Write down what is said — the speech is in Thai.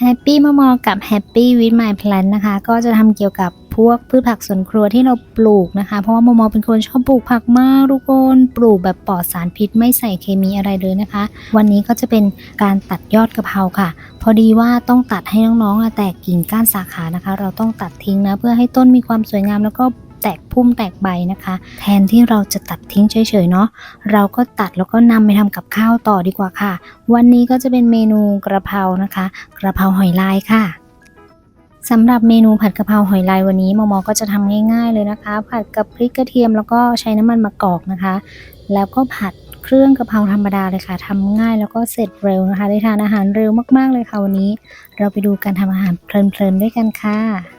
แฮปปี้มามอกับ Happy with my plant นะคะ ก็จะทำเกี่ยวกับพวกพืชผักสวนครัวที่เราปลูกนะคะ เพราะว่ามอมอเป็นคนชอบปลูกผักมากทุกคนปลูกแบบปลอดสารพิษไม่ใส่เคมีอะไรเลยนะคะ วันนี้ก็จะเป็นการตัดยอดกะเพราค่ะ พอดีว่าต้องตัดให้น้องๆแตกกิ่งก้านสาขานะคะ เราต้องตัดทิ้งนะเพื่อให้ต้นมีความสวยงามแล้วก็ แตกพุ่มแตกใบนะคะ แทนที่เราจะตัดทิ้งเฉยๆเนาะเราก็ตัดแล้วก็นำไปทำกับข้าวต่อดีกว่าค่ะ วันนี้ก็จะเป็นเมนูกระเพรานะคะ กระเพราหอยลายค่ะสำหรับเมนูผัดกะเพราหอยลายวันนี้มอมอก็จะทำง่าย ๆเลยนะคะ ผัดกับพริกกระเทียมแล้วก็ใช้น้ำมันมะกอกนะคะ แล้วก็ผัดเครื่องกะเพราธรรมดาเลยค่ะทำง่ายแล้วก็เสร็จเร็วนะคะ ได้ทานอาหารเร็วมากๆเลยค่ะวันนี้ เราไปดูการทำอาหารเพลินๆด้วยกันค่ะ